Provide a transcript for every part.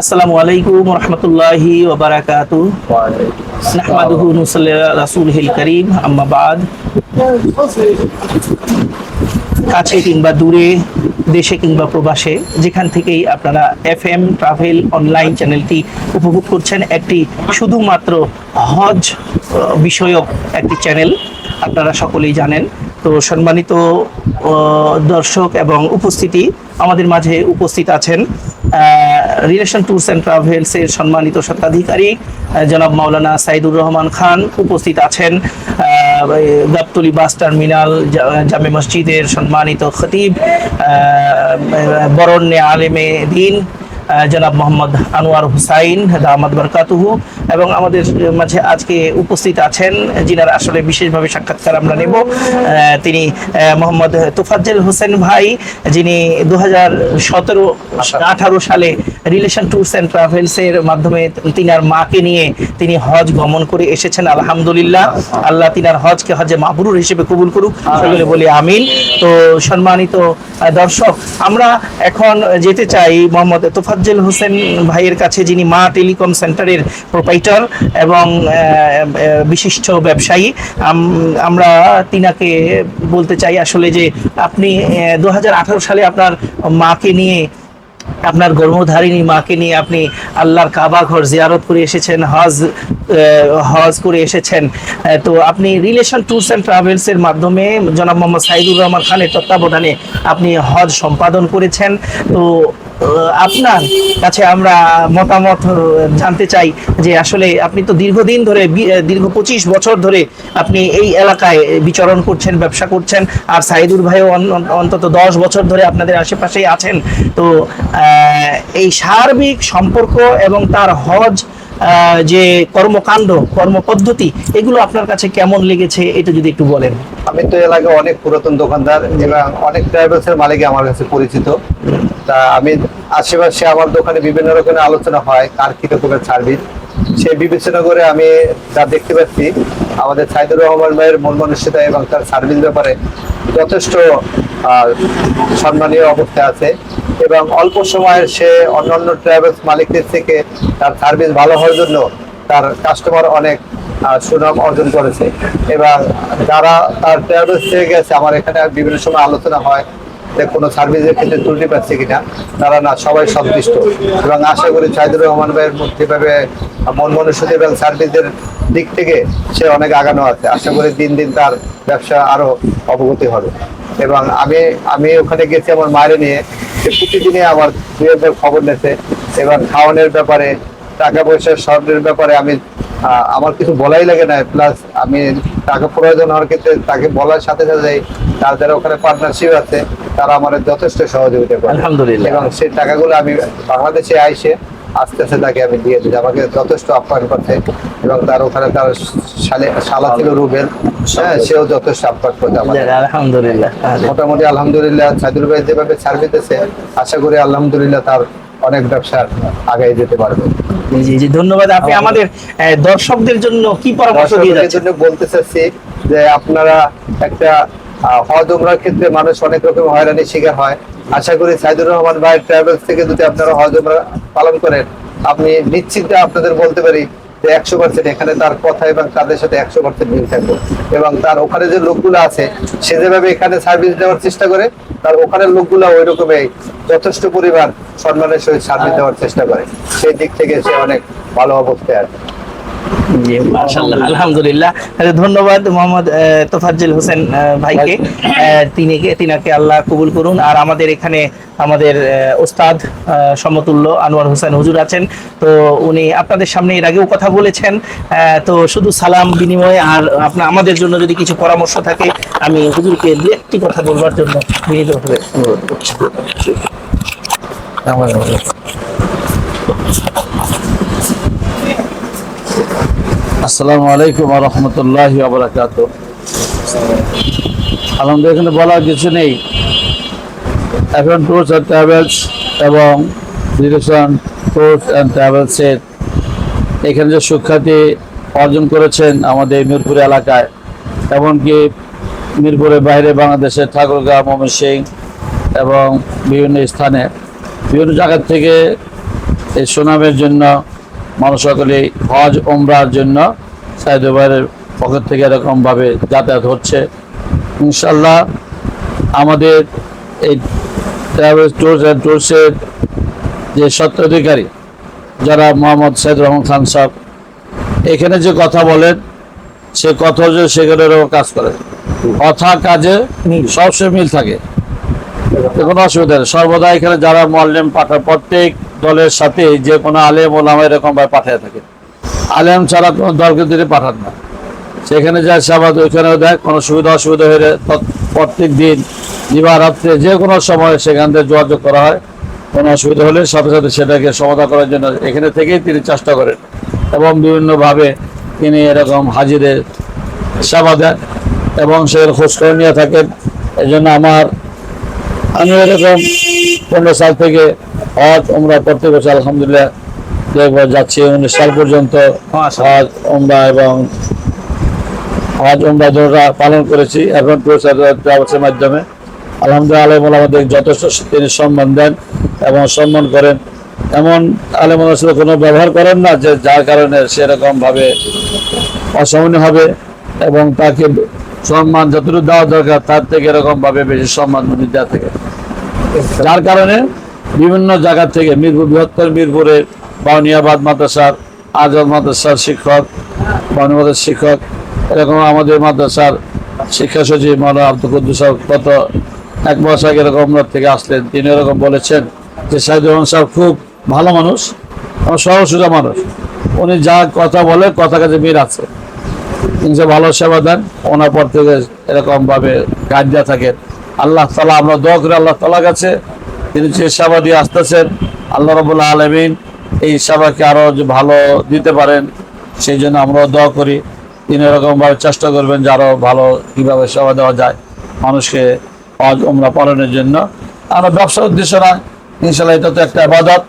আসসালামু আলাইকুম রহমতুল্লাহি ওবারাকাতু নাহমাদুহু নুসাল্লি আলা রাসূলিহিল কারীম, আম্মা বাদ। কাছে কিংবা দূরে, দেশে কিংবা প্রবাসে, যেখান থেকেই আপনারা এফএম ট্রাভেল অনলাইন চ্যানেলটি উপভোগ করছেন, একটি শুধুমাত্র হজ বিষয়ক একটি চ্যানেল, আপনারা সকলেই জানেন। তো সম্মানিত দর্শক এবং উপস্থিতি আমাদের মাঝে উপস্থিত আছেন রিলেশন ট্যুরস অ্যান্ড ট্রাভেলস এর সম্মানিত স্বত্বাধিকারী জনাব মাওলানা সাইদুর রহমান খান উপস্থিত আছেন গাবতলি বাস টার্মিনাল জামে মসজিদের সম্মানিত খতিব বরণ্যে আলেমে দিন জনাব মোহাম্মদ আনোয়ার হুসাইন দামাদ বরকাতুহু, এবং আমাদের মাঝে আজকে উপস্থিত আছেন যিনার আসলে বিশেষভাবে সাক্ষাৎকার আমরা নেব। তিনি মোহাম্মদ তোফাজ্জেল হোসেন ভাই, যিনি দু হাজার সতেরো আঠারো সালে রিলেশন ট্যুরস অ্যান্ড ট্রাভেলস এর মাধ্যমে তিনার মাকে নিয়ে তিনি হজ গমন করে এসেছেন, আলহামদুলিল্লাহ। আল্লাহ তিনার হজকে হজে মাবরুর হিসেবে কবুল করুক, সকলে বলি আমিন। তো সম্মানিত দর্শক, আমরা এখন যেতে চাই মোহাম্মদ তোফাজ্জল হোসেন ভাইয়ের কাছে, যিনি মা টেলিকম সেন্টারের প্রোপাইটার এবং বিশিষ্ট ব্যবসায়ী আমরা তিনাকে বলতে চাই আসলে যে আপনি দুহাজার আঠারো সালে আপনার মাকে নিয়ে, আপনার গর্ভধারিণী মাকে নিয়ে আপনি আল্লাহর কাবা ঘর জিয়ারত করে এসেছেন, হজ হজ করে এসেছেন। তো আপনি রিলেশন ট্যুরস অ্যান্ড ট্রাভেলস এর মাধ্যমে জনাব মোহাম্মদ সাইদুর রহমান খানের তত্ত্বাবধানে আপনি হজ সম্পাদন করেছেন। তো আপনার কাছে আমরা মতামত জানতে চাই যে আসলে আপনি তো দীর্ঘদিন ধরে দীর্ঘ পঁচিশ বছর ধরে আপনি এই এলাকায় বিচরণ করছেন, ব্যবসা করছেন, আর সাইদুর ভাইও অন- অন- অন্তত দশ বছর ধরে আপনাদের আশেপাশেই আছেন। তো এই সার্বিক সম্পর্ক এবং তার হজ যে কর্মকাণ্ড, কর্মপদ্ধতি, এগুলো আপনার কাছে কেমন লেগেছে? এটা যদি একটু বলেন। আমি তো এলাকায় অনেক পুরাতন দোকানদার এবং অনেক ট্রাভেলস এর মালিক আমার কাছে পরিচিত। তা আমি আশেপাশে আমার দোকানে বিভিন্ন রকমের আলোচনা হয়, কার কি রকমের সার্ভিস সে বিবেচনা করে আমি যা দেখতে পাচ্ছি, আমাদের সাইদুর রহমান ভাইয়ের মন মানসিকতা এবং তার সার্ভিস ব্যাপারে যথেষ্ট সম্মানীয় অবস্থায় আছে। এবং অল্প সময়ে সে অন্যান্য ট্রাভেলস মালিকদের থেকে তার সার্ভিস ভালো হওয়ার জন্য তার কাস্টমার অনেক সুনাম অর্জন করেছে। এবং যারা তার ট্রাভেলস থেকে গেছে, আমার এখানে বিভিন্ন সময় আলোচনা হয়। কোনো সার্ভিসের ক্ষেত্রে ত্রুটি পাচ্ছে কিনা, তারা না, সবাই সন্তুষ্ট। এবং আশা করি সাইদুর রহমান ভাইয়ের মধ্যে যেভাবে মন মনুষ্যতা এবং সার্ভিসের দিক থেকে সে অনেক আগানো আছে। আশা করি দিন দিন তার ব্যবসা আরও অবগতি হবে। এবং আমি আমি ওখানে গেছি আমার মায়ের নিয়ে। সে প্রতিদিনই আমার দুই খবর নেছে এবং খাওয়ানোর ব্যাপারে, টাকা পয়সার স্বর্ণের ব্যাপারে আমি আমার কিছু বলাই লাগে না। প্লাস আমি টাকা প্রয়োজন হওয়ার ক্ষেত্রে তাকে বলার সাথে সাথে তার যারা ওখানে পার্টনারশিপ আছে তারা আমার যথেষ্ট সহযোগিতা করে। আলহামদুলিল্লাহ। এবং সেই টাকাগুলো আমি বাংলাদেশে আইসে আস্তে আস্তে তাকে আমি দিয়ে দিই। আমাকে যথেষ্ট আপ্যায়ন করছে এবং তার ওখানে তার শালে ছিল রুবেল। হ্যাঁ সেও যথেষ্ট আপ্যায়ন করছে আলহামদুলিল্লাহ মোটামুটি আলহামদুলিল্লাহ সাইদুল ভাই যেভাবে সার্ভিস দিতেছে আশা করি আলহামদুলিল্লাহ তার অনেক ব্যবসা আগে যেতে পারবে। জি জি ধন্যবাদ। আপনি আমাদের দর্শকদের জন্য কি পরামর্শ দিয়ে যাচ্ছেন? জন্য বলতে চাচ্ছি যে আপনারা একটা হজ উমরার ক্ষেত্রে মানুষ অনেক রকম হয়রানির শিকার হয়। আশা করি সাইদুর রহমান ভাই ট্রাভেলস থেকে যদি আপনারা হজ উমরা পালন করেন আপনি নিশ্চিন্তে আপনাদের বলতে পারি একশো পার্সেন্ট এখানে তার কথা এবং তাদের সাথে একশো পার্সেন্ট মিল থাকবে। এবং তার ওখানে যে লোকগুলো আছে, সে যেভাবে এখানে সার্ভিস দেওয়ার চেষ্টা করে, তার ওখানের লোকগুলো ওই রকমই যথেষ্ট পরিমাণ সম্মানের সহিত সার্ভিস দেওয়ার চেষ্টা করে। সেই দিক থেকে সে অনেক ভালো অবস্থায় আছে। জি মাশাআল্লাহ আলহামদুলিল্লাহ। তাহলে ধন্যবাদ মোহাম্মদ তোফাজ্জল হোসেন ভাইকে। তিনিকে তিনাকে আল্লাহ কবুল করুন। আর আমাদের এখানে আমাদের ওস্তাদ সমতুল্য আনোয়ার হোসেন হুজুর আছেন। তো উনি আপনাদের সামনে এর আগেও কথা বলেছেন। তো শুধু সালাম বিনিময়ে আর আপনার আমাদের জন্য যদি কিছু পরামর্শ থাকে আমি হুজুরকে দু একটি কথা বলবার জন্য বিনীতভাবে অনুরোধ করছি আসসালামু আলাইকুম রহমতুল্লাহ আবরাকাত আমাদের এখানে বলার কিছু নেই। এখন ট্যুরস অ্যান্ড ট্রাভেলস এবং ডিরেকশন ট্যুরস অ্যান্ড ট্রাভেলসের এখানে যে সুখ্যাতি অর্জন করেছেন আমাদের মিরপুর এলাকায়, এমনকি মিরপুরের বাইরে বাংলাদেশের ঠাকুরগাঁও ময়মনসিং এবং বিভিন্ন স্থানে বিভিন্ন জায়গার থেকে এই সুনামের জন্য মানুষ সকলে হজ ওমরার জন্য সাইদ ভাইয়ের পকেট থেকে এরকমভাবে যাতায়াত হচ্ছে। ইনশাল্লাহ আমাদের এই ট্রাভেল ট্যুরস অ্যান্ড ট্যুরসের যে স্বত্বাধিকারী যারা মোহাম্মদ সাইদ রহমান খান সাহেব এখানে যে কথা বলেন সে কথা যে সেখানেও কাজ করে। কথা কাজে সবসময় মিল থাকে। কোনো অসুবিধা নেই। সর্বদা এখানে যারা মল্লেম পাঠায় প্রত্যেক দলের সাথে যে কোনো আলেম ওলামা এরকম ভাবে পাঠায় থাকে। আলেম ছাড়া কোনো দলকে তিনি পাঠান না। সেখানে যায় সাবাদ ওইখানেও দেয়, কোনো সুবিধা অসুবিধা হলে প্রত্যেক দিন দিবা রাত্রে যে কোনো সময় সেখান থেকে যোগাযোগ করা হয়। কোনো অসুবিধা হলে সাথে সাথে সেটাকে সমাধান করার জন্য এখানে থেকেই তিনি চেষ্টা করেন। এবং বিভিন্নভাবে তিনি এরকম হাজিরের সেবা দেন এবং সে খোঁজ করে নিয়ে থাকেন। এই জন্য আমার, আমি এরকম পনেরো সাল থেকে হজ ওমরা প্রত্যেক বছর আলহামদুলিল্লাহ। একবার যাচ্ছি উনিশ সাল পর্যন্ত। হজ ওমরা এবং হজ ওমরা দুটোটা পালন করেছি এখন ট্রাভেলসের মাধ্যমে। আলহামদুলিল্লাহ আলম আমাদের যথেষ্ট তিনি সম্মান দেন এবং সম্মান করেন। এমন আলেম সাথে কোনো ব্যবহার করেন না যে যার কারণে সেরকম ভাবে হবে এবং তাকে সম্মান যতটুকু দেওয়া দরকার তার থেকে এরকম ভাবে বেশি সম্মান উনি দেওয়া থেকে। যার কারণে বিভিন্ন জায়গা থেকে মিরপুর বৃহত্তর মিরপুরের বাউনিয়াবাদ মাদ্রাসার আজাদ মাদ্রাসার শিক্ষক, বাউনিয়াবাদের শিক্ষক, এরকম আমাদের মাদ্রাসার শিক্ষা সচিব মাওলানা আব্দুল কুদ্দুস গত এক মাস আগে এরকম থেকে আসলেন। তিনি এরকম বলেছেন যে, সাইদুর রহমান সাহেব খুব ভালো মানুষ এবং সহজ সোজা মানুষ। উনি যা কথা বলে, কথা কাছে মিল আছে। তিনি যে ভালো সেবা দেন, ওনার পর থেকে এরকমভাবে গাইড দেওয়া থাকেন আল্লাহ তালা আমরা দোয়া করি আল্লাহ তালা কাছে। তিনি যে সেবা দিয়ে আসতেছেন, আল্লাহ রবুল্লাহ আলমিন এই সেবাকে আরও যে ভালো দিতে পারেন সেই জন্য আমরাও দোয়া করি। তিনি এরকম ভাবে চেষ্টা করবেন যে আরও ভালো কীভাবে সেবা দেওয়া যায় মানুষকে হজ ওমরা পালনের জন্য। আমরা ব্যবসার উদ্দেশ্য না ইনশাল্লাহ এটা তো একটা আবাদত।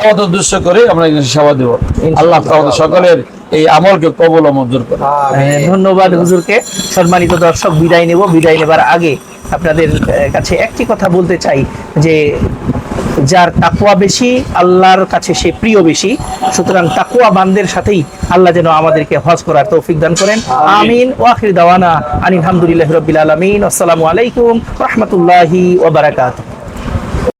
আবাদত উদ্দেশ্য করে আমরা সেবা দেবো। আল্লাহ সকলের এই আমলকে কবল মঞ্জুর করে হ্যাঁ, ধন্যবাদ হুজুরকে। সম্মানিত দর্শক বিদায় নেব। বিদায় নেবার আগে আপনাদের কাছে একটি কথা বলতে চাই যে যার তাকুয়া বেশি আল্লাহর কাছে সে প্রিয় বেশি। সুতরাং তাকুয়া বান্দের সাথেই আল্লাহ যেন আমাদেরকে হজ করার তৌফিক দান করেন। আমিন। ওয়াখির দাওয়ানা আনিল হামদুলিল্লাহ রবিল আলমিন। আসসালামু আলাইকুম রহমতুল্লাহি ওবরাকাতুহ